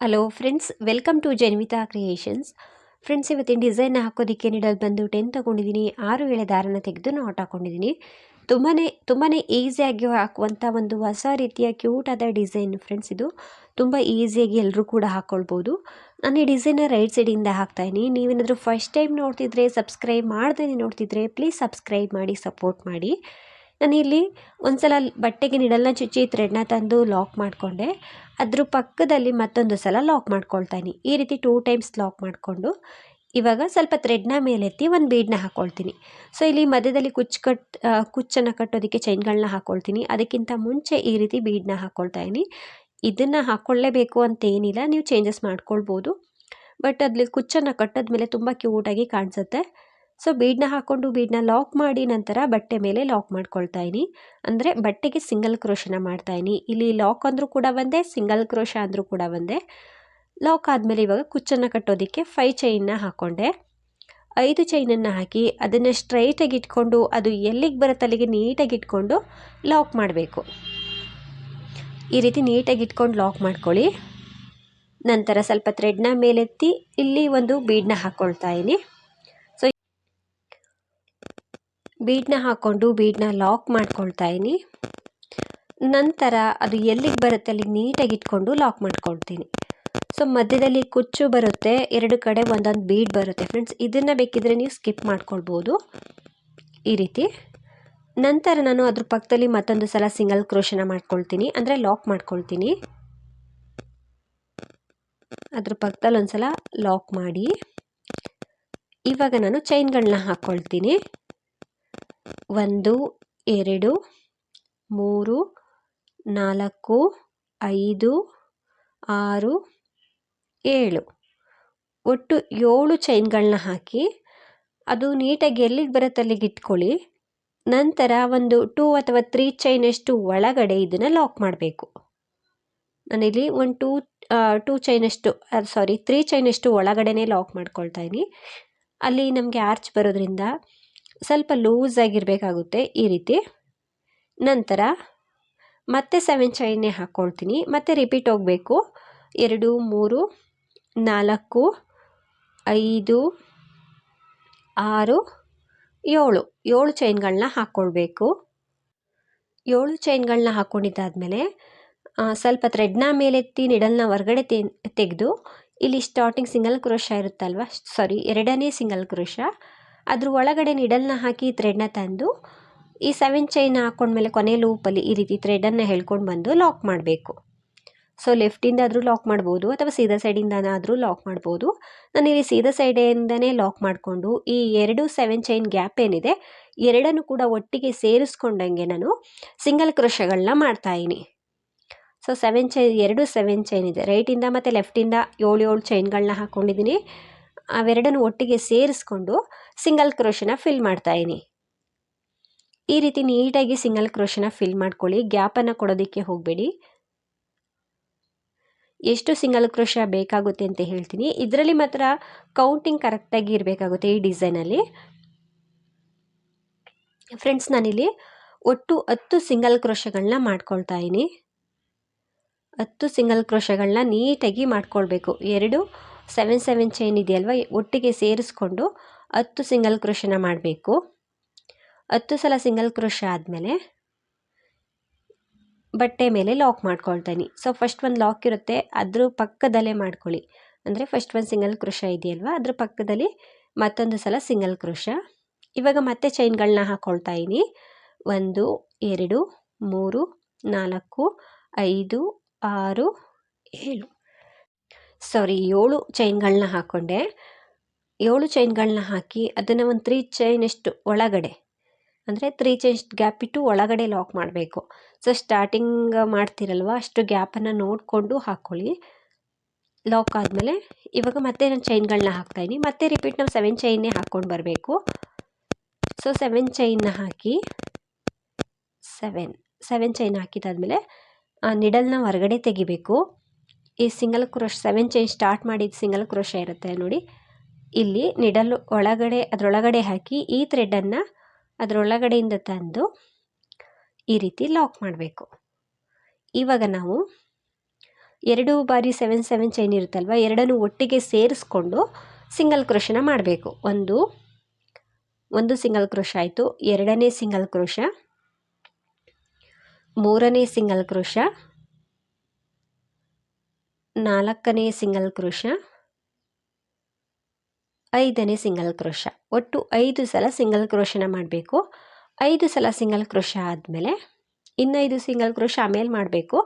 Hello friends welcome to Janvita Creations friends ಇವತ್ತಿನ design ಹಾಕೋದಕ್ಕೆ needle ಬಂದು ಟೆನ್ ತೊಗೊಂಡಿದ್ದೀನಿ ಆರು ಎಳೆ ದಾರನ ತೆಗೆದು ನಾಟ್ ಹಾಕೊಂಡಿದ್ದೀನಿ ತುಂಬಾ ತುಂಬಾ ಈಸಿಯಾಗಿ ಹಾಕುವಂಥ ಒಂದು ಹೊಸ ರೀತಿಯ ಕ್ಯೂಟಾದ ಡಿಸೈನ್ ಫ್ರೆಂಡ್ಸ್ ಇದು. ತುಂಬ ಈಸಿಯಾಗಿ ಎಲ್ಲರೂ ಕೂಡ ಹಾಕ್ಕೊಳ್ಬೋದು ನಾನು ಈ ಡಿಸೈನ ರೈಟ್ ಸೈಡಿಂದ ಹಾಕ್ತಾಯಿದ್ದೀನಿ ನೀವೇನಾದರೂ ಫಸ್ಟ್ ಟೈಮ್ ನೋಡ್ತಿದ್ರೆ ಸಬ್ಸ್ಕ್ರೈಬ್ ಮಾಡ್ದೇ ನೋಡ್ತಿದ್ರೆ ಪ್ಲೀಸ್ ಸಬ್ಸ್ಕ್ರೈಬ್ ಮಾಡಿ ಸಪೋರ್ಟ್ ಮಾಡಿ. ನಾನಿಲ್ಲಿ ಒಂದ್ಸಲ ಬಟ್ಟೆಗೆ ನಿಡಲ್ನ ಚುಚ್ಚಿ ಥ್ರೆಡ್ನ ತಂದು ಲಾಕ್ ಮಾಡಿಕೊಂಡೆ. ಅದ್ರ ಪಕ್ಕದಲ್ಲಿ ಮತ್ತೊಂದು ಸಲ ಲಾಕ್ ಮಾಡ್ಕೊಳ್ತೀನಿ ಈ ರೀತಿ ಟೂ ಟೈಮ್ಸ್ ಲಾಕ್ ಮಾಡಿಕೊಂಡು ಇವಾಗ ಸ್ವಲ್ಪ ಥ್ರೆಡ್ನ ಮೇಲೆತ್ತಿ ಒಂದು ಬೀಡನ್ನ ಹಾಕ್ಕೊಳ್ತೀನಿ ಸೊ ಇಲ್ಲಿ ಮಧ್ಯದಲ್ಲಿ ಕುಚ್ಚು ಕಟ್ ಕುಚ್ಚನ್ನು ಕಟ್ಟೋದಕ್ಕೆ ಚೈನ್ಗಳನ್ನ ಹಾಕ್ಕೊಳ್ತೀನಿ ಅದಕ್ಕಿಂತ ಮುಂಚೆ ಈ ರೀತಿ ಬೀಡನ್ನ ಹಾಕ್ಕೊಳ್ತಾಯಿನಿ ಇದನ್ನು ಹಾಕ್ಕೊಳ್ಳೇಬೇಕು ಅಂತ ಏನಿಲ್ಲ. ನೀವು ಚೇಂಜಸ್ ಮಾಡ್ಕೊಳ್ಬೋದು. ಬಟ್ ಅಲ್ಲಿ ಕುಚ್ಚನ್ನು ಕಟ್ಟೋದ್ಮೇಲೆ ತುಂಬ ಕ್ಯೂಟಾಗಿ ಕಾಣಿಸುತ್ತೆ. ಸೊ ಬೀಡನ್ನ ಹಾಕ್ಕೊಂಡು ಬೀಡನ್ನ ಲಾಕ್ ಮಾಡಿ ನಂತರ ಬಟ್ಟೆ ಮೇಲೆ ಲಾಕ್ ಮಾಡ್ಕೊಳ್ತಾ ಇನಿ. ಅಂದರೆ ಬಟ್ಟೆಗೆ ಸಿಂಗಲ್ ಕ್ರೋಶನ ಮಾಡ್ತಾಯಿನಿ ಇಲ್ಲಿ ಲಾಕ್ ಅಂದರೂ ಕೂಡ ಒಂದೇ ಸಿಂಗಲ್ ಕ್ರೋಶ ಅಂದರೂ ಕೂಡ ಒಂದೇ. ಲಾಕ್ ಆದಮೇಲೆ ಇವಾಗ ಕುಚ್ಚನ್ನು ಕಟ್ಟೋದಕ್ಕೆ ಫೈ ಚೈನ್ನ ಹಾಕ್ಕೊಂಡೆ ಐದು ಚೈನನ್ನು ಹಾಕಿ ಅದನ್ನು ಸ್ಟ್ರೈಟಾಗಿ ಇಟ್ಕೊಂಡು ಅದು ಎಲ್ಲಿಗೆ ಬರುತ್ತೆ ಅಲ್ಲಿಗೆ ನೀಟಾಗಿ ಇಟ್ಕೊಂಡು ಲಾಕ್ ಮಾಡಬೇಕು. ಈ ರೀತಿ ನೀಟಾಗಿ ಇಟ್ಕೊಂಡು ಲಾಕ್ ಮಾಡ್ಕೊಳ್ಳಿ. ನಂತರ ಸ್ವಲ್ಪ ಥ್ರೆಡ್ನ ಮೇಲೆತ್ತಿ ಇಲ್ಲಿ ಒಂದು ಬೀಡನ್ನ ಹಾಕ್ಕೊಳ್ತಾ ಇದ್ದೀನಿ ಬೀಡನ್ನ ಹಾಕ್ಕೊಂಡು ಬೀಡನ್ನ ಲಾಕ್ ಮಾಡ್ಕೊಳ್ತಾ ಇದ್ದೀನಿ ನಂತರ ಅದು ಎಲ್ಲಿಗೆ ಬರುತ್ತೆ ಅಲ್ಲಿಗೆ ನೀಟಾಗಿ ಇಟ್ಕೊಂಡು ಲಾಕ್ ಮಾಡ್ಕೊಳ್ತೀನಿ. ಸೊ ಮಧ್ಯದಲ್ಲಿ ಕುಚ್ಚು ಬರುತ್ತೆ, ಎರಡು ಕಡೆ ಒಂದೊಂದು ಬೀಡ್ ಬರುತ್ತೆ ಫ್ರೆಂಡ್ಸ್ ಇದನ್ನು ಬೇಕಿದ್ರೆ ನೀವು ಸ್ಕಿಪ್ ಮಾಡ್ಕೊಳ್ಬೋದು. ಈ ರೀತಿ. ನಂತರ ನಾನು ಅದ್ರ ಪಕ್ಕದಲ್ಲಿ ಮತ್ತೊಂದು ಸಲ ಸಿಂಗಲ್ ಕ್ರೋಶನ ಮಾಡ್ಕೊಳ್ತೀನಿ, ಅಂದರೆ ಲಾಕ್ ಮಾಡ್ಕೊಳ್ತೀನಿ. ಅದ್ರ ಪಕ್ಕದಲ್ಲಿ ಒಂದು ಸಲ ಲಾಕ್ ಮಾಡಿ. ಇವಾಗ ನಾನು ಚೈನ್ಗಳನ್ನ ಹಾಕ್ಕೊಳ್ತೀನಿ ಒಂದು, ಎರಡು, ಮೂರು, ನಾಲ್ಕು, ಐದು, ಆರು, ಏಳು. ಒಟ್ಟು ಏಳು ಚೈನ್ಗಳನ್ನ ಹಾಕಿ, ಅದು ನೀಟಾಗಿ ಎಲ್ಲಿಗೆ ಬರುತ್ತೆ ಅಲ್ಲಿಗೆ ಇಟ್ಕೊಳ್ಳಿ. ನಂತರ ಒಂದು ಟೂ ಅಥವಾ ತ್ರೀ ಚೈನಷ್ಟು ಒಳಗಡೆ ಇದನ್ನು ಲಾಕ್ ಮಾಡಬೇಕು. ನಾನಿಲ್ಲಿ ಒಂದು ಟೂ ಟೂ ಚೈನಷ್ಟು ಸಾರಿ, ತ್ರೀ ಚೈನಷ್ಟು ಒಳಗಡೆನೇ ಲಾಕ್ ಮಾಡ್ಕೊಳ್ತಾ ಇದ್ದೀನಿ ಅಲ್ಲಿ ನಮಗೆ ಆರ್ಚ್ ಬರೋದ್ರಿಂದ ಸ್ವಲ್ಪ ಲೂಸ್ ಆಗಿರಬೇಕಾಗುತ್ತೆ ಈ ರೀತಿ. ನಂತರ ಮತ್ತೆ ಸೆವೆನ್ ಚೈನೇ ಹಾಕ್ಕೊಳ್ತೀನಿ ಮತ್ತೆ ರಿಪೀಟ್ ಹೋಗಬೇಕು. ಎರಡು, ಮೂರು, ನಾಲ್ಕು, ಐದು, ಆರು, ಏಳು. ಏಳು ಚೈನ್ಗಳನ್ನ ಹಾಕ್ಕೊಳ್ಬೇಕು ಏಳು ಚೈನ್ಗಳನ್ನ ಹಾಕ್ಕೊಂಡಿದ್ದಾದಮೇಲೆ ಸ್ವಲ್ಪ ಥ್ರೆಡ್ನ ಮೇಲೆತ್ತಿ ನಿಡಲ್ನ ಹೊರಗಡೆ ತೆಗೆದು, ಇಲ್ಲಿ ಸ್ಟಾರ್ಟಿಂಗ್ ಸಿಂಗಲ್ ಕ್ರೋಶ ಇರುತ್ತಲ್ವ? ಸಾರಿ ಎರಡನೇ ಸಿಂಗಲ್ ಕ್ರೋಶ ಅದ್ರ ಒಳಗಡೆ ನಿಡಲ್ನ ಹಾಕಿ ಥ್ರೆಡ್ನ ತಂದು ಈ ಸೆವೆನ್ ಚೈನ್ ಹಾಕ್ಕೊಂಡ್ಮೇಲೆ ಕೊನೆ ಲೂಪಲ್ಲಿ ಈ ರೀತಿ ಥ್ರೆಡನ್ನು ಹೇಳ್ಕೊಂಡು ಬಂದು ಲಾಕ್ ಮಾಡಬೇಕು. ಸೊ ಲೆಫ್ಟಿಂದಾದರೂ ಲಾಕ್ ಮಾಡ್ಬೋದು ಅಥವಾ ಸೀದಾ ಸೈಡಿಂದನಾದರೂ ಲಾಕ್ ಮಾಡ್ಬೋದು. ನಾನು ಇಲ್ಲಿ ಸೀದಾ ಸೈಡಿಂದನೇ ಲಾಕ್ ಮಾಡಿಕೊಂಡು ಈ ಎರಡು ಸೆವೆನ್ ಚೈನ್ ಗ್ಯಾಪ್ ಏನಿದೆ, ಎರಡನ್ನು ಕೂಡ ಒಟ್ಟಿಗೆ ಸೇರಿಸ್ಕೊಂಡಂಗೆ ನಾನು ಸಿಂಗಲ್ ಕ್ರೋಶಗಳನ್ನ ಮಾಡ್ತಾಯಿನಿ ಸೊ ಸೆವೆನ್ ಚೈನ್ ಎರಡು ಸೆವೆನ್ ಚೈನ್ ಇದೆ. ರೈಟಿಂದ ಮತ್ತು ಲೆಫ್ಟಿಂದ ಏಳು ಏಳು ಚೈನ್ಗಳನ್ನ ಹಾಕ್ಕೊಂಡಿದ್ದೀನಿ ಅವೆರಡನ್ನು ಒಟ್ಟಿಗೆ ಸೇರಿಸ್ಕೊಂಡು ಸಿಂಗಲ್ ಕ್ರೋಶನ ಫಿಲ್ ಮಾಡ್ತಾಯಿದ್ದೀನಿ ಈ ರೀತಿ ನೀಟಾಗಿ ಸಿಂಗಲ್ ಕ್ರೋಶನ ಫಿಲ್ ಮಾಡ್ಕೊಳ್ಳಿ. ಗ್ಯಾಪನ್ನು ಕೊಡೋದಕ್ಕೆ ಹೋಗಬೇಡಿ. ಎಷ್ಟು ಸಿಂಗಲ್ ಕ್ರೋಶ ಬೇಕಾಗುತ್ತೆ ಅಂತ ಹೇಳ್ತೀನಿ. ಇದರಲ್ಲಿ ಮಾತ್ರ ಕೌಂಟಿಂಗ್ ಕರೆಕ್ಟಾಗಿ ಇರಬೇಕಾಗುತ್ತೆ ಈ ಡಿಸೈನಲ್ಲಿ ಫ್ರೆಂಡ್ಸ್ ನಾನಿಲ್ಲಿ ಒಟ್ಟು ಹತ್ತು ಸಿಂಗಲ್ ಕ್ರೋಶಗಳನ್ನ ಮಾಡ್ಕೊಳ್ತಾ ಇದ್ದೀನಿ ಹತ್ತು ಸಿಂಗಲ್ ಕ್ರೋಶಗಳನ್ನ ನೀಟಾಗಿ ಮಾಡ್ಕೊಳ್ಬೇಕು. ಎರಡು ಸೆವೆನ್ ಸೆವೆನ್ ಚೈನ್ ಇದೆಯಲ್ವ? ಒಟ್ಟಿಗೆ ಸೇರಿಸ್ಕೊಂಡು ಹತ್ತು ಸಿಂಗಲ್ ಕ್ರೋಶನ ಮಾಡಬೇಕು. ಹತ್ತು ಸಲ ಸಿಂಗಲ್ ಕ್ರೋಶ ಆದಮೇಲೆ ಬಟ್ಟೆ ಮೇಲೆ ಲಾಕ್ ಮಾಡ್ಕೊಳ್ತೀನಿ. ಸೊ ಫಸ್ಟ್ ಒಂದು ಲಾಕ್ ಇರುತ್ತೆ, ಅದ್ರ ಪಕ್ಕದಲ್ಲೇ ಮಾಡ್ಕೊಳ್ಳಿ. ಅಂದರೆ ಫಸ್ಟ್ ಒಂದು ಸಿಂಗಲ್ ಕ್ರೋಶ ಇದೆಯಲ್ವ? ಅದ್ರ ಪಕ್ಕದಲ್ಲಿ ಮತ್ತೊಂದು ಸಲ ಸಿಂಗಲ್ ಕ್ರೋಶ ಇವಾಗ ಮತ್ತೆ ಚೈನ್ಗಳನ್ನ ಹಾಕ್ಕೊಳ್ತಾ ಇದ್ದೀನಿ ಒಂದು, ಎರಡು, ಮೂರು, ನಾಲ್ಕು, ಐದು, ಆರು, ಏಳು. ಸಾರಿ, ಏಳು ಚೈನ್ಗಳನ್ನ ಹಾಕ್ಕೊಂಡೆ ಏಳು ಚೈನ್ಗಳನ್ನ ಹಾಕಿ ಅದನ್ನು ಒಂದು ತ್ರೀ ಚೈನಷ್ಟು ಒಳಗಡೆ, ಅಂದರೆ ತ್ರೀ ಚೈನ್ ಗ್ಯಾಪ್ ಇಟ್ಟು ಒಳಗಡೆ ಲಾಕ್ ಮಾಡಬೇಕು. ಸೊ, ಸ್ಟಾರ್ಟಿಂಗ್ ಮಾಡ್ತಿರಲ್ವ, ಅಷ್ಟು ಗ್ಯಾಪನ್ನು ನೋಡಿಕೊಂಡು ಹಾಕ್ಕೊಳ್ಳಿ ಲಾಕ್ ಆದಮೇಲೆ ಇವಾಗ ಮತ್ತೆ ನಾನು ಚೈನ್ಗಳನ್ನ ಹಾಕ್ತಾಯಿನಿ ಮತ್ತೆ ರಿಪೀಟ್ ನಾವು ಸೆವೆನ್ ಚೈನೇ ಹಾಕ್ಕೊಂಡು ಬರಬೇಕು. ಸೊ, ಸೆವೆನ್ ಚೈನ್ನ ಹಾಕಿ ಸೆವೆನ್ ಸೆವೆನ್ ಚೈನ್ ಹಾಕಿದಾದ್ಮೇಲೆ ನಿಡಲ್ನ ಹೊರಗಡೆ ತೆಗಿಬೇಕು. ಈ single crochet seven chain start ಮಾಡಿದ ಸಿಂಗಲ್ ಕ್ರೋಶ ಇರುತ್ತೆ ನೋಡಿ. ಇಲ್ಲಿ ನಿಡಲು ಒಳಗಡೆ, ಅದರೊಳಗಡೆ ಹಾಕಿ ಈ ಥ್ರೆಡನ್ನು ಅದರೊಳಗಡೆಯಿಂದ ತಂದು ಈ ರೀತಿ ಲಾಕ್ ಮಾಡಬೇಕು. ಇವಾಗ ನಾವು ಎರಡು ಬಾರಿ ಸೆವೆನ್ ಸೆವೆನ್ ಚೈನ್ ಇರುತ್ತಲ್ವ, ಎರಡನ್ನು ಒಟ್ಟಿಗೆ ಸೇರಿಸ್ಕೊಂಡು ಸಿಂಗಲ್ ಕ್ರೋಶನ ಮಾಡಬೇಕು. ಒಂದು ಒಂದು ಸಿಂಗಲ್ ಕ್ರೋಶ ಆಯಿತು, ಎರಡನೇ ಸಿಂಗಲ್ ಕ್ರೋಶ ಮೂರನೇ ಸಿಂಗಲ್ ಕ್ರೋಶ ನಾಲ್ಕನೇ ಸಿಂಗಲ್ ಕ್ರೋಶ ಐದನೇ ಸಿಂಗಲ್ ಕ್ರೋಶ ಒಟ್ಟು ಐದು ಸಲ ಸಿಂಗಲ್ ಕ್ರೋಶನ ಮಾಡಬೇಕು. ಐದು ಸಲ ಸಿಂಗಲ್ ಕ್ರೋಶ ಆದಮೇಲೆ ಇನ್ನೈದು ಸಿಂಗಲ್ ಕ್ರೋಶ ಆಮೇಲೆ ಮಾಡಬೇಕು.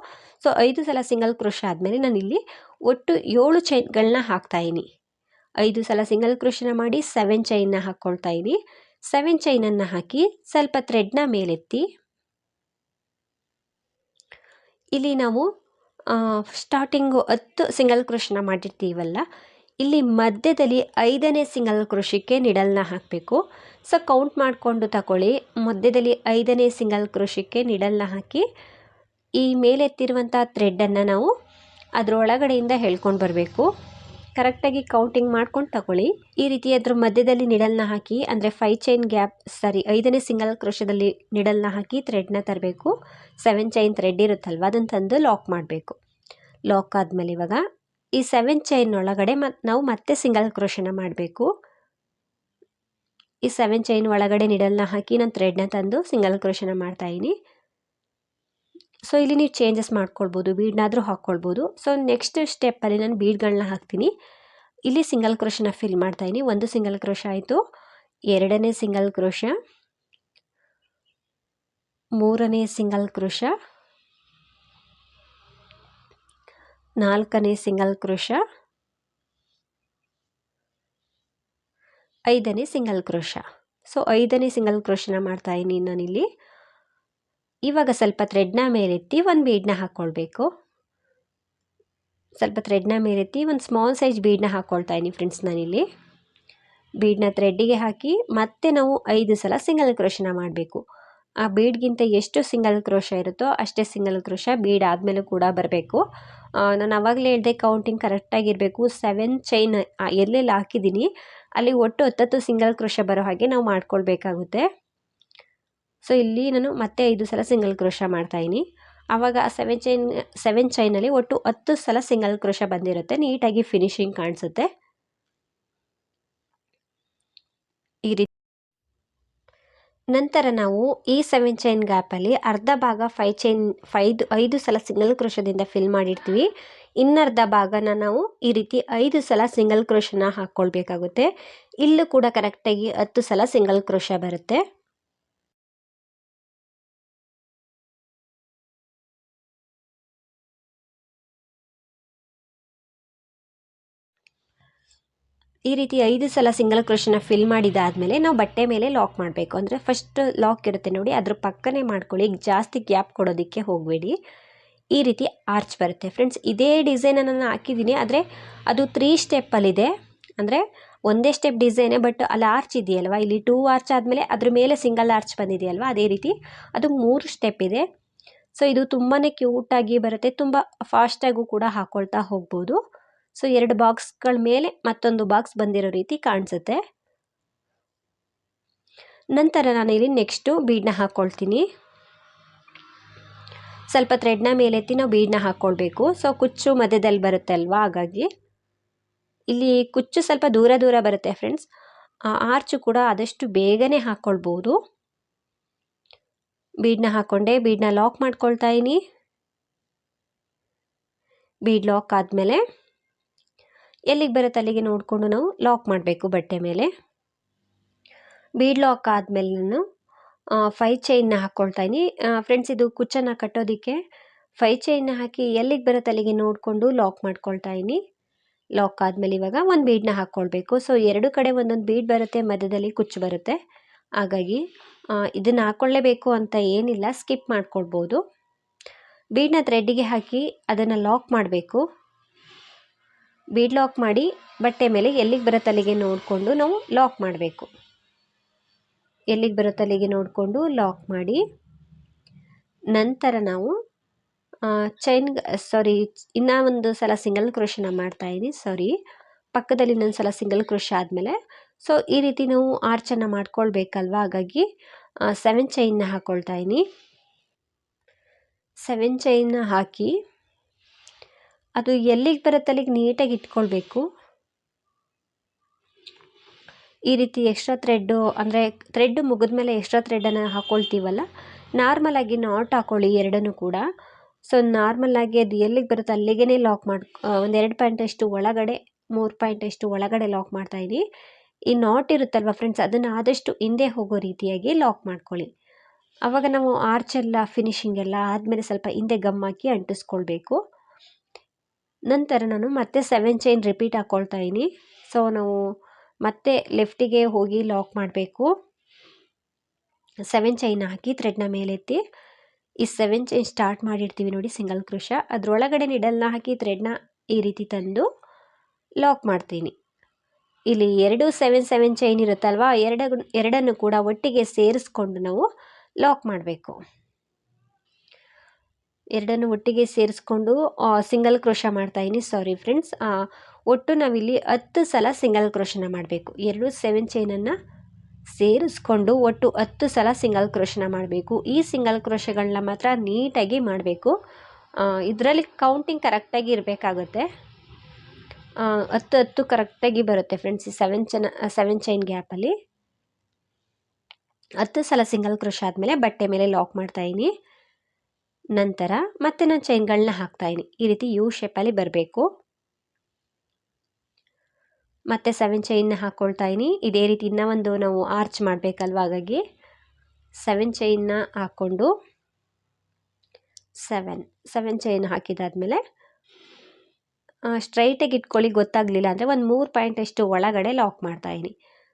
ಸೊ ಐದು ಸಲ ಸಿಂಗಲ್ ಕ್ರೋಶ ಆದಮೇಲೆ ನಾನಿಲ್ಲಿ ಒಟ್ಟು ಏಳು ಚೈನ್ಗಳನ್ನ ಹಾಕ್ತಾಯಿನಿ ಐದು ಸಲ ಸಿಂಗಲ್ ಕ್ರೋಶನ ಮಾಡಿ ಸೆವೆನ್ ಚೈನ್ನ ಹಾಕ್ಕೊಳ್ತಾ ಇದ್ದೀನಿ ಸೆವೆನ್ ಚೈನನ್ನು ಹಾಕಿ ಸ್ವಲ್ಪ ಥ್ರೆಡ್ನ ಮೇಲೆತ್ತಿ. ಇಲ್ಲಿ ನಾವು ಸ್ಟಾರ್ಟಿಂಗು ಹತ್ತು ಸಿಂಗಲ್ ಕ್ರೋಶನ ಮಾಡಿರ್ತೀವಲ್ಲ, ಇಲ್ಲಿ ಮಧ್ಯದಲ್ಲಿ ಐದನೇ ಸಿಂಗಲ್ ಕೃಷಿಗೆ ನಿಡಲ್ನ ಹಾಕಬೇಕು. ಸೊ ಕೌಂಟ್ ಮಾಡಿಕೊಂಡು ತಗೊಳ್ಳಿ ಮಧ್ಯದಲ್ಲಿ ಐದನೇ ಸಿಂಗಲ್ ಕೃಷಿಗೆ ನಿಡಲ್ನ ಹಾಕಿ, ಈ ಮೇಲೆತ್ತಿರುವಂಥ ಥ್ರೆಡ್ಡನ್ನು ನಾವು ಅದರೊಳಗಡೆಯಿಂದ ಹೇಳ್ಕೊಂಡು ಬರಬೇಕು. ಕರೆಕ್ಟಾಗಿ ಕೌಂಟಿಂಗ್ ಮಾಡ್ಕೊಂಡು ತಗೊಳ್ಳಿ. ಈ ರೀತಿ ಅದ್ರ ಮಧ್ಯದಲ್ಲಿ ನಿಡಲ್ನ ಹಾಕಿ, ಅಂದರೆ ಫೈ ಚೈನ್ ಗ್ಯಾಪ್ ಸಾರಿ ಐದನೇ ಸಿಂಗಲ್ ಕ್ರೋಶದಲ್ಲಿ ನಿಡಲ್ನ ಹಾಕಿ ಥ್ರೆಡ್ನ ತರಬೇಕು. ಸೆವೆನ್ ಚೈನ್ ಥ್ರೆಡ್ ಇರುತ್ತಲ್ವ ಅದನ್ನು ತಂದು ಲಾಕ್ ಮಾಡಬೇಕು. ಲಾಕ್ ಆದಮೇಲೆ ಇವಾಗ ಈ ಸೆವೆನ್ ಚೈನ್ ಒಳಗಡೆ ಮತ್ತು ನಾವು ಮತ್ತೆ ಸಿಂಗಲ್ ಕ್ರೋಶನ ಮಾಡಬೇಕು. ಈ ಸೆವೆನ್ ಚೈನ್ ಒಳಗಡೆ ನಿಡಲ್ನ ಹಾಕಿ ನಾನು ಥ್ರೆಡ್ನ ತಂದು ಸಿಂಗಲ್ ಕ್ರೋಶನ ಮಾಡ್ತಾಯಿದ್ದೀನಿ ಸೊ ಇಲ್ಲಿ ನೀವು ಚೇಂಜಸ್ ಮಾಡ್ಕೊಳ್ಬೋದು ಬೀಡ್ನಾದರೂ ಹಾಕ್ಕೊಳ್ಬೋದು. ಸೊ ನೆಕ್ಸ್ಟ್ ಸ್ಟೆಪ್ಪಲ್ಲಿ ನಾನು ಬೀಡ್ಗಳನ್ನ ಹಾಕ್ತೀನಿ. ಇಲ್ಲಿ ಸಿಂಗಲ್ ಕ್ರೋಶನ ಫಿಲ್ ಮಾಡ್ತಾಯಿದ್ದೀನಿ ಒಂದು ಸಿಂಗಲ್ ಕ್ರೋಶ ಆಯಿತು. ಎರಡನೇ ಸಿಂಗಲ್ ಕ್ರೋಶ ಮೂರನೇ ಸಿಂಗಲ್ ಕ್ರೋಶ ನಾಲ್ಕನೇ ಸಿಂಗಲ್ ಕ್ರೋಶ ಐದನೇ ಸಿಂಗಲ್ ಕ್ರೋಶ ಸೊ ಐದನೇ ಸಿಂಗಲ್ ಕ್ರೋಶನ ಮಾಡ್ತಾಯಿದ್ದೀನಿ ನಾನಿಲ್ಲಿ. ಇವಾಗ ಸ್ವಲ್ಪ ಥ್ರೆಡ್ನ ಮೇಲೆತ್ತಿ ಒಂದು ಬೀಡನ್ನ ಹಾಕ್ಕೊಳ್ಬೇಕು ಸ್ವಲ್ಪ ಥ್ರೆಡ್ನ ಮೇಲೆತ್ತಿ ಒಂದು ಸ್ಮಾಲ್ ಸೈಜ್ ಬೀಡನ್ನ ಹಾಕ್ಕೊಳ್ತಾ ಇದ್ದೀನಿ ಫ್ರೆಂಡ್ಸ್ ನಾನಿಲ್ಲಿ. ಬೀಡನ್ನ ಥ್ರೆಡ್ಡಿಗೆ ಹಾಕಿ ಮತ್ತೆ ನಾವು ಐದು ಸಲ ಸಿಂಗಲ್ ಕ್ರೋಶನ ಮಾಡಬೇಕು. ಆ ಬೀಡ್ಗಿಂತ ಎಷ್ಟು ಸಿಂಗಲ್ ಕ್ರೋಶ ಇರುತ್ತೋ ಅಷ್ಟೇ ಸಿಂಗಲ್ ಕ್ರೋಶ ಬೀಡ್ ಆದಮೇಲೆ ಕೂಡ ಬರಬೇಕು. ನಾನು ಆವಾಗಲೇ ಹೇಳಿದೆ ಕೌಂಟಿಂಗ್ ಕರೆಕ್ಟಾಗಿರಬೇಕು ಸೆವೆನ್ ಚೈನ್ ಎಲ್ಲೆಲ್ಲಿ ಹಾಕಿದ್ದೀನಿ, ಅಲ್ಲಿ ಒಟ್ಟು ಹತ್ತತ್ತು ಸಿಂಗಲ್ ಕ್ರೋಶ ಬರೋ ಹಾಗೆ ನಾವು ಮಾಡ್ಕೊಳ್ಬೇಕಾಗುತ್ತೆ. ಸೊ ಇಲ್ಲಿ ನಾನು ಮತ್ತೆ ಐದು ಸಲ ಸಿಂಗಲ್ ಕ್ರೋಶ ಮಾಡ್ತಾಯಿನಿ ಆವಾಗ ಸೆವೆನ್ ಚೈನ್ ಸೆವೆನ್ ಚೈನಲ್ಲಿ ಒಟ್ಟು ಹತ್ತು ಸಲ ಸಿಂಗಲ್ ಕ್ರೋಶ ಬಂದಿರುತ್ತೆ. ನೀಟಾಗಿ ಫಿನಿಶಿಂಗ್ ಕಾಣಿಸುತ್ತೆ. ಈ ರೀತಿ. ನಂತರ ನಾವು ಈ ಸೆವೆನ್ ಚೈನ್ ಗ್ಯಾಪಲ್ಲಿ ಅರ್ಧ ಭಾಗ ಫೈ ಚೈನ್ ಫೈದು ಐದು ಸಲ ಸಿಂಗಲ್ ಕ್ರೋಶದಿಂದ ಫಿಲ್ ಮಾಡಿರ್ತೀವಿ. ಇನ್ನರ್ಧ ಭಾಗನ ನಾವು ಈ ರೀತಿ ಐದು ಸಲ ಸಿಂಗಲ್ ಕ್ರೋಶನ ಹಾಕ್ಕೊಳ್ಬೇಕಾಗುತ್ತೆ. ಇಲ್ಲೂ ಕೂಡ ಕರೆಕ್ಟಾಗಿ ಹತ್ತು ಸಲ ಸಿಂಗಲ್ ಕ್ರೋಶ ಬರುತ್ತೆ. ಈ ರೀತಿ ಐದು ಸಲ ಸಿಂಗಲ್ ಕ್ರೋಶನ ಫಿಲ್ ಮಾಡಿದಾದಮೇಲೆ ನಾವು ಬಟ್ಟೆ ಮೇಲೆ ಲಾಕ್ ಮಾಡಬೇಕು. ಅಂದರೆ ಫಸ್ಟ್ ಲಾಕ್ ಇರುತ್ತೆ ನೋಡಿ, ಅದ್ರ ಪಕ್ಕನೇ ಮಾಡ್ಕೊಳ್ಳಿ, ಜಾಸ್ತಿ ಗ್ಯಾಪ್ ಕೊಡೋದಕ್ಕೆ ಹೋಗಬೇಡಿ. ಈ ರೀತಿ ಆರ್ಚ್ ಬರುತ್ತೆ. ಫ್ರೆಂಡ್ಸ್ ಇದೇ ಡಿಸೈನನ್ನು ನಾನು ಹಾಕಿದ್ದೀನಿ. ಆದರೆ ಅದು ತ್ರೀ ಸ್ಟೆಪ್ಪಲ್ಲಿದೆ ಅಂದರೆ ಒಂದೇ ಸ್ಟೆಪ್ ಡಿಸೈನೇ ಬಟ್ ಅಲ್ಲಿ ಆರ್ಚ್ ಇದೆಯಲ್ವಾ? ಇಲ್ಲಿ ಟೂ ಆರ್ಚ್ ಆದಮೇಲೆ ಅದ್ರ ಮೇಲೆ ಸಿಂಗಲ್ ಆರ್ಚ್ ಬಂದಿದೆಯಲ್ವಾ? ಅದೇ ರೀತಿ ಅದು ಮೂರು ಸ್ಟೆಪ್ ಇದೆ. ಸೊ ಇದು ತುಂಬಾ ಕ್ಯೂಟಾಗಿ ಬರುತ್ತೆ. ತುಂಬ ಫಾಸ್ಟಾಗೂ ಕೂಡ ಹಾಕ್ಕೊಳ್ತಾ ಹೋಗ್ಬೋದು. ಸೊ ಎರಡು ಬಾಕ್ಸ್ಗಳ ಮೇಲೆ ಮತ್ತೊಂದು ಬಾಕ್ಸ್ ಬಂದಿರೋ ರೀತಿ ಕಾಣಿಸುತ್ತೆ. ನಂತರ ನಾನು ಇಲ್ಲಿ ನೆಕ್ಸ್ಟು ಬೀಡನ್ನ ಹಾಕ್ಕೊಳ್ತೀನಿ ಸ್ವಲ್ಪ ಥ್ರೆಡ್ನ ಮೇಲೆತ್ತಿ ನಾವು ಬೀಡನ್ನ ಹಾಕ್ಕೊಳ್ಬೇಕು ಸೊ ಕುಚ್ಚು ಮಧ್ಯದಲ್ಲಿ ಬರುತ್ತೆ ಅಲ್ವಾ ಹಾಗಾಗಿ. ಇಲ್ಲಿ ಕುಚ್ಚು ಸ್ವಲ್ಪ ದೂರ ದೂರ ಬರುತ್ತೆ ಫ್ರೆಂಡ್ಸ್. ಆರ್ಚು ಕೂಡ ಆದಷ್ಟು ಬೇಗನೆ ಹಾಕ್ಕೊಳ್ಬೋದು ಬೀಡನ್ನ ಹಾಕ್ಕೊಂಡೆ ಬೀಡನ್ನ ಲಾಕ್ ಮಾಡ್ಕೊಳ್ತಾ ಬೀಡ್ ಲಾಕ್ ಆದಮೇಲೆ ಎಲ್ಲಿಗೆ ಬರುತ್ತೆ ಅಲ್ಲಿಗೆ ನೋಡಿಕೊಂಡು ನಾವು ಲಾಕ್ ಮಾಡಬೇಕು ಬಟ್ಟೆ ಮೇಲೆ. ಬೀಡ್ ಲಾಕ್ ಆದಮೇಲೆ ನಾನು ಫೈ ಚೈನ್ನ ಹಾಕ್ಕೊಳ್ತಾ ಫ್ರೆಂಡ್ಸ್ ಇದು ಕುಚ್ಚನ್ನು ಕಟ್ಟೋದಕ್ಕೆ ಫೈ ಚೈನ್ನ ಹಾಕಿ ಎಲ್ಲಿಗೆ ಬರುತ್ತೆ ಅಲ್ಲಿಗೆ ನೋಡಿಕೊಂಡು ಲಾಕ್ ಮಾಡ್ಕೊಳ್ತಾ ಲಾಕ್ ಆದಮೇಲೆ ಇವಾಗ ಒಂದು ಬೀಡನ್ನ ಹಾಕ್ಕೊಳ್ಬೇಕು ಸೊ ಎರಡು ಕಡೆ ಒಂದೊಂದು ಬೀಡ್ ಬರುತ್ತೆ, ಮಧ್ಯದಲ್ಲಿ ಕುಚ್ಚು ಬರುತ್ತೆ. ಹಾಗಾಗಿ ಇದನ್ನು ಹಾಕ್ಕೊಳ್ಳೇಬೇಕು ಅಂತ ಏನಿಲ್ಲ ಸ್ಕಿಪ್ ಮಾಡ್ಕೊಳ್ಬೋದು. ಬೀಡನ್ನ ಥ್ರೆಡ್ಡಿಗೆ ಹಾಕಿ ಅದನ್ನು ಲಾಕ್ ಮಾಡಬೇಕು. ಬೀಡ್ ಲಾಕ್ ಮಾಡಿ ಬಟ್ಟೆ ಮೇಲೆ ಎಲ್ಲಿಗೆ ಬರೋ ತಲೆಗೆ ನೋಡಿಕೊಂಡು ನಾವು ಲಾಕ್ ಮಾಡಬೇಕು. ಎಲ್ಲಿಗೆ ಬರೋ ತಲೆಗೆ ನೋಡಿಕೊಂಡು ಲಾಕ್ ಮಾಡಿ ನಂತರ ನಾವು ಚೈನ್ ಸಾರಿ, ಇನ್ನೂ ಒಂದು ಸಲ ಸಿಂಗಲ್ ಕ್ರೋಶನ ಮಾಡ್ತಾಯಿದ್ದೀನಿ ಸಾರಿ. ಪಕ್ಕದಲ್ಲಿ ಇನ್ನೊಂದು ಸಲ ಸಿಂಗಲ್ ಕ್ರೋಶ ಆದಮೇಲೆ, ಸೊ, ಈ ರೀತಿ ನಾವು ಆರ್ಚನ್ನು ಮಾಡ್ಕೊಳ್ಬೇಕಲ್ವ? ಹಾಗಾಗಿ ಸೆವೆನ್ ಚೈನ್ನ ಹಾಕ್ಕೊಳ್ತಾಯಿನಿ ಸೆವೆನ್ ಚೈನ್ನ ಹಾಕಿ ಅದು ಎಲ್ಲಿಗೆ ಬರುತ್ತೆ ಅಲ್ಲಿಗೆ ನೀಟಾಗಿ ಇಟ್ಕೊಳ್ಬೇಕು. ಈ ರೀತಿ ಎಕ್ಸ್ಟ್ರಾ ಥ್ರೆಡ್ಡು ಅಂದರೆ ಥ್ರೆಡ್ ಮುಗಿದ ಮೇಲೆ ಎಕ್ಸ್ಟ್ರಾ ಥ್ರೆಡನ್ನು ಹಾಕ್ಕೊಳ್ತೀವಲ್ಲ ನಾರ್ಮಲಾಗಿ ನಾಟ್ ಹಾಕ್ಕೊಳ್ಳಿ ಎರಡನ್ನೂ ಕೂಡ. ಸೊ ನಾರ್ಮಲಾಗಿ ಅದು ಎಲ್ಲಿಗೆ ಬರುತ್ತೆ ಅಲ್ಲಿಗೆ ಲಾಕ್ ಮಾಡಿ ಒಂದು ಎರಡು ಪಾಯಿಂಟಷ್ಟು ಒಳಗಡೆ, ಮೂರು ಪಾಯಿಂಟಷ್ಟು ಒಳಗಡೆ ಲಾಕ್ ಮಾಡ್ತಾಯಿದ್ದೀನಿ ಈ ನಾಟ್ ಇರುತ್ತಲ್ವ ಫ್ರೆಂಡ್ಸ್ ಅದನ್ನು ಆದಷ್ಟು ಹಿಂದೆ ಹೋಗೋ ರೀತಿಯಾಗಿ ಲಾಕ್ ಮಾಡ್ಕೊಳ್ಳಿ. ಆವಾಗ ನಾವು ಆರ್ಚೆಲ್ಲ ಫಿನಿಶಿಂಗ್ ಎಲ್ಲ ಆದಮೇಲೆ ಸ್ವಲ್ಪ ಹಿಂದೆ ಗಮ್ ಹಾಕಿ ಅಂಟಿಸ್ಕೊಳ್ಬೇಕು. ನಂತರ ನಾನು ಮತ್ತೆ ಸೆವೆನ್ ಚೈನ್ ರಿಪೀಟ್ ಹಾಕ್ಕೊಳ್ತಾ ಇದ್ದೀನಿ. ಸೊ ನಾವು ಮತ್ತೆ ಲೆಫ್ಟಿಗೆ ಹೋಗಿ ಲಾಕ್ ಮಾಡಬೇಕು. ಸೆವೆನ್ ಚೈನ್ ಹಾಕಿ ಥ್ರೆಡ್ನ ಮೇಲೆತ್ತಿ ಈ ಸೆವೆನ್ ಚೈನ್ ಸ್ಟಾರ್ಟ್ ಮಾಡಿರ್ತೀವಿ ನೋಡಿ ಸಿಂಗಲ್ ಕ್ರೋಶ ಅದರೊಳಗಡೆ ನಿಡಲ್ನ ಹಾಕಿ ಥ್ರೆಡ್ನ ಈ ರೀತಿ ತಂದು ಲಾಕ್ ಮಾಡ್ತೀನಿ. ಇಲ್ಲಿ ಎರಡು ಸೆವೆನ್ ಸೆವೆನ್ ಚೈನ್ ಇರುತ್ತಲ್ವಾ? ಎರಡ, ಎರಡನ್ನು ಕೂಡ ಒಟ್ಟಿಗೆ ಸೇರಿಸ್ಕೊಂಡು ನಾವು ಲಾಕ್ ಮಾಡಬೇಕು. ಎರಡನ್ನು ಒಟ್ಟಿಗೆ ಸೇರಿಸ್ಕೊಂಡು ಸಿಂಗಲ್ ಕ್ರೋಶ ಮಾಡ್ತಾಯಿದ್ದೀನಿ ಸಾರಿ ಫ್ರೆಂಡ್ಸ್ ಒಟ್ಟು ನಾವಿಲ್ಲಿ ಹತ್ತು ಸಲ ಸಿಂಗಲ್ ಕ್ರೋಶನ ಮಾಡಬೇಕು. ಎರಡು ಸೆವೆನ್ ಚೈನನ್ನು ಸೇರಿಸ್ಕೊಂಡು ಒಟ್ಟು ಹತ್ತು ಸಲ ಸಿಂಗಲ್ ಕ್ರೋಶನ ಮಾಡಬೇಕು. ಈ ಸಿಂಗಲ್ ಕ್ರೋಶಗಳನ್ನ ಮಾತ್ರ ನೀಟಾಗಿ ಮಾಡಬೇಕು. ಇದರಲ್ಲಿ ಕೌಂಟಿಂಗ್ ಕರೆಕ್ಟಾಗಿ ಇರಬೇಕಾಗುತ್ತೆ. ಹತ್ತು ಹತ್ತು ಕರೆಕ್ಟಾಗಿ ಬರುತ್ತೆ ಫ್ರೆಂಡ್ಸ್ ಈ ಸೆವೆನ್ ಚೆನ್ನ ಸೆವೆನ್ ಚೈನ್ ಗ್ಯಾಪಲ್ಲಿ ಹತ್ತು ಸಲ ಸಿಂಗಲ್ ಕ್ರೋಶ ಆದಮೇಲೆ ಬಟ್ಟೆ ಮೇಲೆ ಲಾಕ್ ಮಾಡ್ತಾಯಿನಿ ನಂತರ ಮತ್ತೆ ನಾನು ಚೈನ್ಗಳನ್ನ ಹಾಕ್ತಾಯಿನಿ ಈ ರೀತಿ ಯು ಶೇಪಲ್ಲಿ ಬರಬೇಕು. ಮತ್ತೆ ಸೆವೆನ್ ಚೈನ್ನ ಹಾಕ್ಕೊಳ್ತಾ ಇದ್ದೀನಿ. ಇದೇ ರೀತಿ ಇನ್ನೂ ಒಂದು ನಾವು ಆರ್ಚ್ ಮಾಡಬೇಕಲ್ವ ಹಾಗಾಗಿ? ಸೆವೆನ್ ಚೈನ್ನ ಹಾಕ್ಕೊಂಡು ಸೆವೆನ್ ಸೆವೆನ್ ಚೈನ್ ಹಾಕಿದಾದ್ಮೇಲೆ ಸ್ಟ್ರೈಟಾಗಿ ಇಟ್ಕೊಳ್ಳಿ ಗೊತ್ತಾಗಲಿಲ್ಲ ಅಂದರೆ ಒಂದು ಮೂರು ಪಾಯಿಂಟ್ ಅಷ್ಟು ಒಳಗಡೆ ಲಾಕ್ ಮಾಡ್ತಾಯಿದ್ದೀನಿ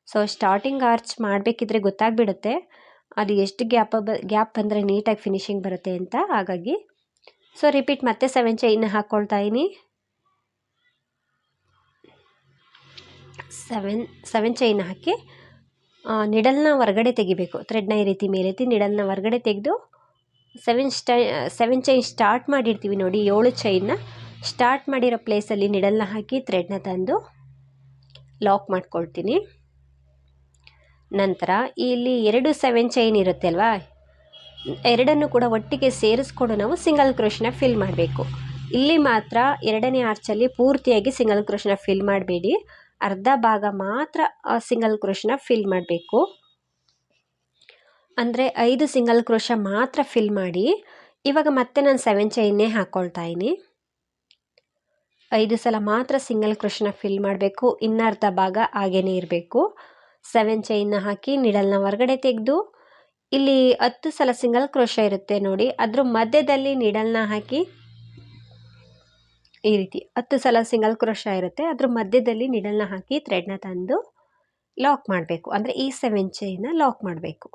ಸೊ ಸ್ಟಾರ್ಟಿಂಗ್ ಆರ್ಚ್ ಮಾಡಬೇಕಿದ್ರೆ ಗೊತ್ತಾಗ್ಬಿಡುತ್ತೆ. ಅದು ಎಷ್ಟು ಗ್ಯಾಪ್ ಬ, ಗ್ಯಾಪ್ ಬಂದರೆ ನೀಟಾಗಿ ಫಿನಿಶಿಂಗ್ ಬರುತ್ತೆ ಅಂತ. ಹಾಗಾಗಿ ಸೊ ರಿಪೀಟ್ ಮತ್ತೆ ಸೆವೆನ್ ಚೈನ್ ಇದ್ದೀನಿ ಸೆವೆನ್ ಸೆವೆನ್ ಚೈನ್ ಹಾಕಿ ನಿಡಲ್ನ ಹೊರಗಡೆ ತೆಗಿಬೇಕು. ಥ್ರೆಡ್ನ ಈ ರೀತಿ ಮೇಲೆತ್ತಿ ನಿಡಲ್ನ ಹೊರಗಡೆ ತೆಗೆದು ಸೆವೆನ್ ಸ್ಟೈ ಸೆವೆನ್ ಚೈನ್ ಸ್ಟಾರ್ಟ್ ಮಾಡಿರ್ತೀವಿ ನೋಡಿ, ಏಳು ಚೈನ್ನ ಸ್ಟಾರ್ಟ್ ಮಾಡಿರೋ ಪ್ಲೇಸಲ್ಲಿ ನಿಡಲ್ನ ಹಾಕಿ ಥ್ರೆಡ್ನ ತಂದು ಲಾಕ್ ಮಾಡ್ಕೊಳ್ತೀನಿ. ನಂತರ ಇಲ್ಲಿ ಎರಡು ಸೆವೆನ್ ಚೈನ್ ಇರುತ್ತೆ ಅಲ್ವಾ? ಎರಡನ್ನು ಕೂಡ ಒಟ್ಟಿಗೆ ಸೇರಿಸ್ಕೊಂಡು ನಾವು ಸಿಂಗಲ್ ಕ್ರೋಶನ ಫಿಲ್ ಮಾಡಬೇಕು. ಇಲ್ಲಿ ಮಾತ್ರ ಎರಡನೇ ಆರ್ಚಲ್ಲಿ ಪೂರ್ತಿಯಾಗಿ ಸಿಂಗಲ್ ಕ್ರೋಶನ ಫಿಲ್ ಮಾಡಬೇಡಿ. ಅರ್ಧ ಭಾಗ ಮಾತ್ರ ಸಿಂಗಲ್ ಕ್ರೋಶನ ಫಿಲ್ ಮಾಡಬೇಕು. ಅಂದರೆ ಐದು ಸಿಂಗಲ್ ಕ್ರೋಶ ಮಾತ್ರ ಫಿಲ್ ಮಾಡಿ. ಇವಾಗ ಮತ್ತೆ ನಾನು ಸೆವೆನ್ ಚೈನ್ನೇ ಹಾಕ್ಕೊಳ್ತಾ ಇದ್ದೀನಿ ಐದು ಸಲ ಮಾತ್ರ ಸಿಂಗಲ್ ಕ್ರೋಶನ ಫಿಲ್ ಮಾಡಬೇಕು. ಇನ್ನರ್ಧ ಭಾಗ ಹಾಗೇನೇ ಇರಬೇಕು. ಸೆವೆನ್ ಚೈನ್ನ ಹಾಕಿ ನಿಡಲ್ನ ಹೊರಗಡೆ ತೆಗೆದು, ಇಲ್ಲಿ ಹತ್ತು ಸಲ ಸಿಂಗಲ್ ಕ್ರೋಶ ಇರುತ್ತೆ ನೋಡಿ. ಅದ್ರ ಮಧ್ಯದಲ್ಲಿ ನಿಡಲ್ನ ಹಾಕಿ ಈ ರೀತಿ ಹತ್ತು ಸಲ ಸಿಂಗಲ್ ಕ್ರೋಶ ಇರುತ್ತೆ. ಅದ್ರ ಮಧ್ಯದಲ್ಲಿ ನಿಡಲ್ನ ಹಾಕಿ ಥ್ರೆಡ್ನ ತಂದು ಲಾಕ್ ಮಾಡಬೇಕು. ಅಂದರೆ ಈ ಸೆವೆನ್ ಚೈನ್ನ ಲಾಕ್ ಮಾಡಬೇಕು.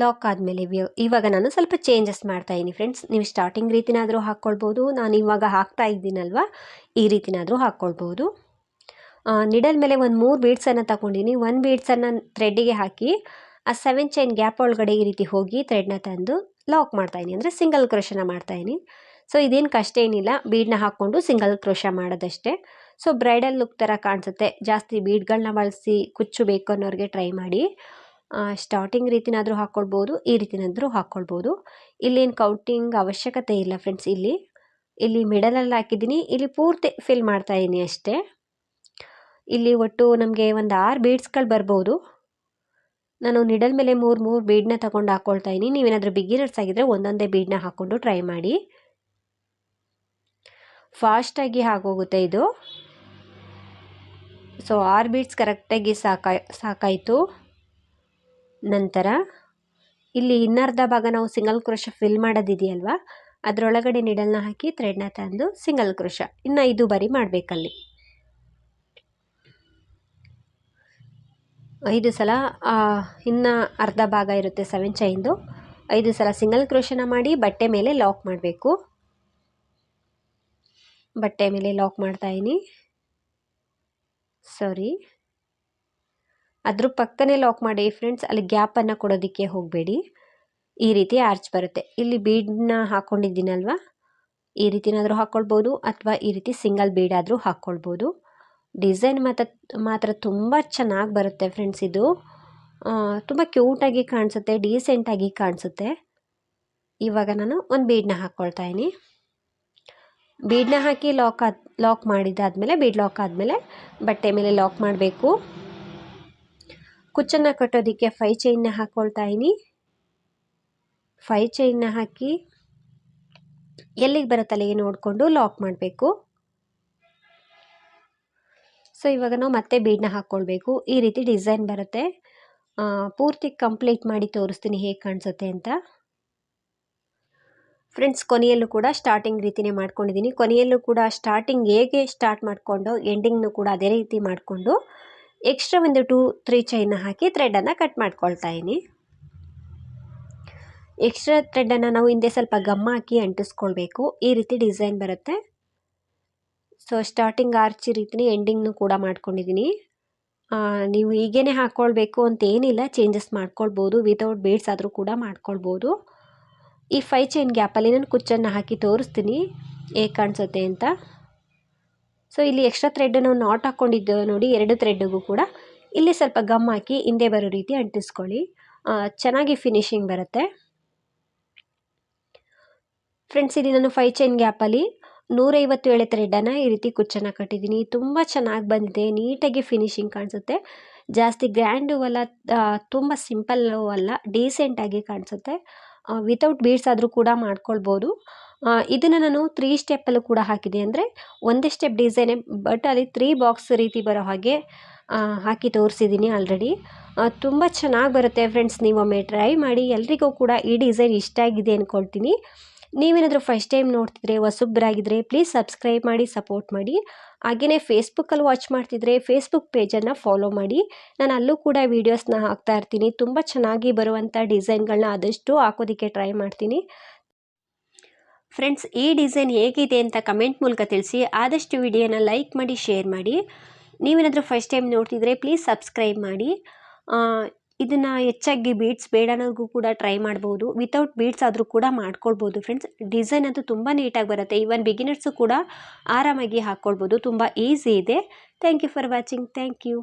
ಲಾಕ್ ಆದಮೇಲೆ ಇವಾಗ ನಾನು ಸ್ವಲ್ಪ ಚೇಂಜಸ್ ಮಾಡ್ತಾ ಇದ್ದೀನಿ ಫ್ರೆಂಡ್ಸ್ ನೀವು ಸ್ಟಾರ್ಟಿಂಗ್ ರೀತಿನಾದರೂ ಹಾಕ್ಕೊಳ್ಬೋದು. ನಾನು ಇವಾಗ ಹಾಕ್ತಾ ಇದ್ದೀನಲ್ವ? ಈ ರೀತಿನಾದರೂ ಹಾಕ್ಕೊಳ್ಬೋದು. ನಿಡಲ್ ಮೇಲೆ ಒಂದು ಮೂರು ಬೀಡ್ಸನ್ನು ತಗೊಂಡಿನಿ. ಒಂದು ಬೀಡ್ಸನ್ನು ಥ್ರೆಡ್ಡಿಗೆ ಹಾಕಿ, ಆ ಸೆವೆನ್ ಚೈನ್ ಗ್ಯಾಪ್ ಒಳಗಡೆ ಈ ರೀತಿ ಹೋಗಿ ಥ್ರೆಡ್ನ ತಂದು ಲಾಕ್ ಮಾಡ್ತಾಯಿನಿ ಅಂದರೆ ಸಿಂಗಲ್ ಕ್ರೋಶನ ಮಾಡ್ತಾಯಿನಿ ಸೊ ಇದೇನು ಕಷ್ಟ ಏನಿಲ್ಲ. ಬೀಡನ್ನ ಹಾಕ್ಕೊಂಡು ಸಿಂಗಲ್ ಕ್ರೋಶ ಮಾಡೋದಷ್ಟೇ. ಸೊ ಬ್ರೈಡಲ್ ಲುಕ್ ಥರ ಕಾಣಿಸುತ್ತೆ. ಜಾಸ್ತಿ ಬೀಡ್ಗಳನ್ನ ಬಳಸಿ ಕುಚ್ಚು ಬೇಕು ಅನ್ನೋರಿಗೆ ಟ್ರೈ ಮಾಡಿ. ಸ್ಟಾರ್ಟಿಂಗ್ ರೀತಿನಾದರೂ ಹಾಕ್ಕೊಳ್ಬೋದು ಈ ರೀತಿನಾದರೂ ಹಾಕ್ಕೊಳ್ಬೋದು ಇಲ್ಲೇನು ಕೌಂಟಿಂಗ್ ಅವಶ್ಯಕತೆ ಇಲ್ಲ ಫ್ರೆಂಡ್ಸ್ ಇಲ್ಲಿ. ಇಲ್ಲಿ ಮಿಡಲಲ್ಲಿ ಹಾಕಿದ್ದೀನಿ ಇಲ್ಲಿ ಪೂರ್ತಿ ಫಿಲ್ ಮಾಡ್ತಾಯಿದ್ದೀನಿ ಅಷ್ಟೇ. ಇಲ್ಲಿ ಒಟ್ಟು ನಮಗೆ ಒಂದು ಆರು ಬೀಡ್ಸ್ಗಳು ಬರ್ಬೋದು. ನಾನು ನಿಡಲ್ ಮೇಲೆ ಮೂರು ಮೂರು ಬೀಡನ್ನ ತಗೊಂಡು ಹಾಕ್ಕೊಳ್ತಾ ಇದ್ದೀನಿ. ನೀವೇನಾದರೂ ಬಿಗಿನರ್ಸ್ ಆಗಿದ್ದರೆ ಒಂದೊಂದೇ ಬೀಡನ್ನ ಹಾಕ್ಕೊಂಡು ಟ್ರೈ ಮಾಡಿ. ಫಾಸ್ಟಾಗಿ ಆಗೋಗುತ್ತೆ ಇದು. ಸೊ ಆರು ಬೀಡ್ಸ್ ಕರೆಕ್ಟಾಗಿ ಸಾಕಾ, ಸಾಕಾಯಿತು. ನಂತರ, ಇಲ್ಲಿ ಇನ್ನರ್ಧ ಭಾಗ ನಾವು ಸಿಂಗಲ್ ಕ್ರೋಶ ಫಿಲ್ ಮಾಡೋದಿದೆಯಲ್ವಾ? ಅದರೊಳಗಡೆ ನಿಡಲ್ನ ಹಾಕಿ ಥ್ರೆಡ್ನ ತಂದು ಸಿಂಗಲ್ ಕ್ರೋಶ ಇನ್ನು ಐದು ಬಾರಿ ಮಾಡಬೇಕಲ್ಲಿ. ಐದು ಸಲ ಇನ್ನು ಅರ್ಧ ಭಾಗ ಇರುತ್ತೆ ಸೆವೆನ್ ಚೈನ್ದು ಐದು ಸಲ ಸಿಂಗಲ್ ಕ್ರೋಶನ ಮಾಡಿ ಬಟ್ಟೆ ಮೇಲೆ ಲಾಕ್ ಮಾಡಬೇಕು. ಬಟ್ಟೆ ಮೇಲೆ ಲಾಕ್ ಮಾಡ್ತಾಯಿನಿ ಸಾರಿ ಅದ್ರ ಪಕ್ಕನೇ ಲಾಕ್ ಮಾಡಿ ಫ್ರೆಂಡ್ಸ್ ಅಲ್ಲಿ ಗ್ಯಾಪನ್ನು ಕೊಡೋದಕ್ಕೆ ಹೋಗಬೇಡಿ. ಈ ರೀತಿ ಆರ್ಚ್ ಬರುತ್ತೆ. ಇಲ್ಲಿ ಬೀಡನ್ನ ಹಾಕ್ಕೊಂಡಿದ್ದೀನಲ್ವ ಈ ರೀತಿನಾದರೂ ಹಾಕ್ಕೊಳ್ಬೋದು ಅಥವಾ ಈ ರೀತಿ ಸಿಂಗಲ್ ಬೀಡಾದರೂ ಹಾಕ್ಕೊಳ್ಬೋದು ಡಿಸೈನ್ ಮಾತ್ರ ಮಾತ್ರ ತುಂಬ ಚೆನ್ನಾಗಿ ಬರುತ್ತೆ ಫ್ರೆಂಡ್ಸ್ ಇದು. ತುಂಬ ಕ್ಯೂಟಾಗಿ ಕಾಣಿಸುತ್ತೆ ಡೀಸೆಂಟಾಗಿ ಕಾಣಿಸುತ್ತೆ. ಇವಾಗ ನಾನು ಒಂದು ಬೀಡನ್ನ ಹಾಕ್ಕೊಳ್ತಾ ಇದ್ದೀನಿ ಬೀಡನ್ನ ಹಾಕಿ ಲಾಕ್ ಆದ ಲಾಕ್ ಮಾಡಿದ್ದಾದಮೇಲೆ ಬೀಡ್ ಲಾಕ್ ಆದಮೇಲೆ ಬಟ್ಟೆ ಮೇಲೆ ಲಾಕ್ ಮಾಡಬೇಕು. ಕುಚ್ಚನ್ನು ಕಟ್ಟೋದಕ್ಕೆ ಫೈ ಚೈನ್ನ ಹಾಕ್ಕೊಳ್ತಾ ಇದ್ದೀನಿ ಫೈ ಚೈನ್ನ ಹಾಕಿ ಎಲ್ಲಿಗೆ ಬರುತ್ತಲ್ಲಿಗೆ ನೋಡಿಕೊಂಡು ಲಾಕ್ ಮಾಡಬೇಕು. ಸೊ ಇವಾಗ ನಾವು ಮತ್ತೆ ಬೀಡ್ನ ಹಾಕ್ಕೊಳ್ಬೇಕು. ಈ ರೀತಿ ಡಿಸೈನ್ ಬರುತ್ತೆ. ಪೂರ್ತಿ ಕಂಪ್ಲೀಟ್ ಮಾಡಿ ತೋರಿಸ್ತೀನಿ ಹೇಗೆ ಕಾಣಿಸುತ್ತೆ ಅಂತ. ಫ್ರೆಂಡ್ಸ್, ಕೊನೆಯಲ್ಲೂ ಕೂಡ ಸ್ಟಾರ್ಟಿಂಗ್ ರೀತಿನೇ ಮಾಡ್ಕೊಂಡಿದ್ದೀನಿ. ಕೊನೆಯಲ್ಲೂ ಕೂಡ ಸ್ಟಾರ್ಟಿಂಗ್ ಹೇಗೆ ಸ್ಟಾರ್ಟ್ ಮಾಡಿಕೊಂಡು ಎಂಡಿಂಗ್ನು ಕೂಡ ಅದೇ ರೀತಿ ಮಾಡಿಕೊಂಡು ಎಕ್ಸ್ಟ್ರಾ ಒಂದು ಟೂ ತ್ರೀ ಚೈನ್ನ ಹಾಕಿ ಥ್ರೆಡನ್ನು ಕಟ್ ಮಾಡ್ಕೊಳ್ತಾ ಇದ್ದೀನಿ. ಎಕ್ಸ್ಟ್ರಾ ಥ್ರೆಡನ್ನು ನಾವು ಹಿಂದೆ ಸ್ವಲ್ಪ ಗಮ್ಮ ಹಾಕಿ ಅಂಟಿಸ್ಕೊಳ್ಬೇಕು. ಈ ರೀತಿ ಡಿಸೈನ್ ಬರುತ್ತೆ. ಸೊ ಸ್ಟಾರ್ಟಿಂಗ್ ಆರ್ಚಿ ರೀತಿನೇ ಎಂಡಿಂಗ್ನು ಕೂಡ ಮಾಡ್ಕೊಂಡಿದ್ದೀನಿ ನೀವು ಹೀಗೇ ಹಾಕ್ಕೊಳ್ಬೇಕು ಅಂತ ಏನಿಲ್ಲ ಚೇಂಜಸ್ ಮಾಡ್ಕೊಳ್ಬೋದು. ವಿತೌಟ್ ಬೇಡ್ಸ್ ಆದರೂ ಕೂಡ ಮಾಡ್ಕೊಳ್ಬೋದು. ಈ ಫೈ ಚೈನ್ ಗ್ಯಾಪಲ್ಲಿ ನಾನು ಕುಚ್ಚನ್ನು ಹಾಕಿ ತೋರಿಸ್ತೀನಿ. ಹೇಗೆ ಕಾಣಿಸುತ್ತೆ ಅಂತ. ಸೊ ಇಲ್ಲಿ ಎಕ್ಸ್ಟ್ರಾ ಥ್ರೆಡ್ ನಾವು ನಾಟ್ ಹಾಕ್ಕೊಂಡಿದ್ದು ನೋಡಿ, ಎರಡು ಥ್ರೆಡ್ಗೂ ಕೂಡ. ಇಲ್ಲಿ ಸ್ವಲ್ಪ ಗಮ್ ಹಾಕಿ ಹಿಂದೆ ಬರೋ ರೀತಿ ಅಂಟಿಸ್ಕೊಳ್ಳಿ. ಚೆನ್ನಾಗಿ ಫಿನಿಶಿಂಗ್ ಬರುತ್ತೆ. ಫ್ರೆಂಡ್ಸ್ ಇಲ್ಲಿ ನಾನು ಫೈ ಚೈನ್ ಗ್ಯಾಪಲ್ಲಿ ನೂರೈವತ್ತು ಎಳೆ ಥ್ರೆಡನ್ನು ಈ ರೀತಿ ಕುಚ್ಚನ್ನು ಕಟ್ಟಿದ್ದೀನಿ. ತುಂಬ ಚೆನ್ನಾಗಿ ಬಂದಿದೆ. ನೀಟಾಗಿ ಫಿನಿಶಿಂಗ್ ಕಾಣಿಸುತ್ತೆ. ಜಾಸ್ತಿ ಗ್ರ್ಯಾಂಡು ಅಲ್ಲ ತುಂಬ ಸಿಂಪಲ್ಲು ಅಲ್ಲ ಡೀಸೆಂಟಾಗಿ ಕಾಣಿಸುತ್ತೆ. ವಿತೌಟ್ ಬೀಡ್ಸ್ ಆದರೂ ಕೂಡ ಮಾಡ್ಕೊಳ್ಬೋದು. ಇದನ್ನು ನಾನು ತ್ರೀ ಸ್ಟೆಪ್ಪಲ್ಲೂ ಕೂಡ ಹಾಕಿದೆ. ಅಂದರೆ ಒಂದೇ ಸ್ಟೆಪ್ ಡಿಸೈನೇ ಬಟ್ ಅಲ್ಲಿ ತ್ರೀ ಬಾಕ್ಸ್ ರೀತಿ ಬರೋ ಹಾಗೆ ಹಾಕಿ ತೋರಿಸಿದ್ದೀನಿ ಆಲ್ರೆಡಿ ತುಂಬ ಚೆನ್ನಾಗಿ ಬರುತ್ತೆ ಫ್ರೆಂಡ್ಸ್ ನೀವೊಮ್ಮೆ ಟ್ರೈ ಮಾಡಿ. ಎಲ್ರಿಗೂ ಕೂಡ ಈ ಡಿಸೈನ್ ಇಷ್ಟ ಆಗಿದೆ ಅಂದ್ಕೊಳ್ತೀನಿ ನೀವೇನಾದರೂ ಫಸ್ಟ್ ಟೈಮ್ ನೋಡ್ತಿದ್ರೆ ಹೊಸಬ್ರಾಗಿದ್ದರೆ ಪ್ಲೀಸ್ ಸಬ್ಸ್ಕ್ರೈಬ್ ಮಾಡಿ ಸಪೋರ್ಟ್ ಮಾಡಿ. ಹಾಗೆಯೇ ಫೇಸ್ಬುಕ್ಕಲ್ಲಿ ವಾಚ್ ಮಾಡ್ತಿದ್ರೆ ಫೇಸ್ಬುಕ್ ಪೇಜನ್ನು ಫಾಲೋ ಮಾಡಿ. ನಾನು ಅಲ್ಲೂ ಕೂಡ ವೀಡಿಯೋಸ್ನ ಹಾಕ್ತಾ ಇರ್ತೀನಿ. ತುಂಬ ಚೆನ್ನಾಗಿ ಬರುವಂಥ ಡಿಸೈನ್ಗಳನ್ನ ಆದಷ್ಟು ಹಾಕೋದಕ್ಕೆ ಟ್ರೈ ಮಾಡ್ತೀನಿ. ಫ್ರೆಂಡ್ಸ್ ಈ ಡಿಸೈನ್ ಹೇಗಿದೆ ಅಂತ ಕಮೆಂಟ್ ಮೂಲಕ ತಿಳಿಸಿ. ಆದಷ್ಟು ವಿಡಿಯೋನ ಲೈಕ್ ಮಾಡಿ ಶೇರ್ ಮಾಡಿ. ನೀವೇನಾದರೂ ಫಸ್ಟ್ ಟೈಮ್ ನೋಡ್ತಿದ್ರೆ ಪ್ಲೀಸ್ ಸಬ್ಸ್ಕ್ರೈಬ್ ಮಾಡಿ. ಇದನ್ನು ಹೆಚ್ಚಾಗಿ ಬೀಡ್ಸ್ ಬೇಡ ಅನ್ನೋದು ಕೂಡ ಟ್ರೈ ಮಾಡ್ಬೋದು. ವಿತೌಟ್ ಬೀಡ್ಸ್ ಆದರೂ ಕೂಡ ಮಾಡ್ಕೊಳ್ಬೋದು ಫ್ರೆಂಡ್ಸ್ ಡಿಸೈನ್ ಅಂತೂ ತುಂಬ ನೀಟಾಗಿ ಬರುತ್ತೆ. ಈವನ್ ಬಿಗಿನರ್ಸು ಕೂಡ ಆರಾಮಾಗಿ ಹಾಕ್ಕೊಳ್ಬೋದು ತುಂಬ ಈಸಿ ಇದೆ. Thank you for watching thank you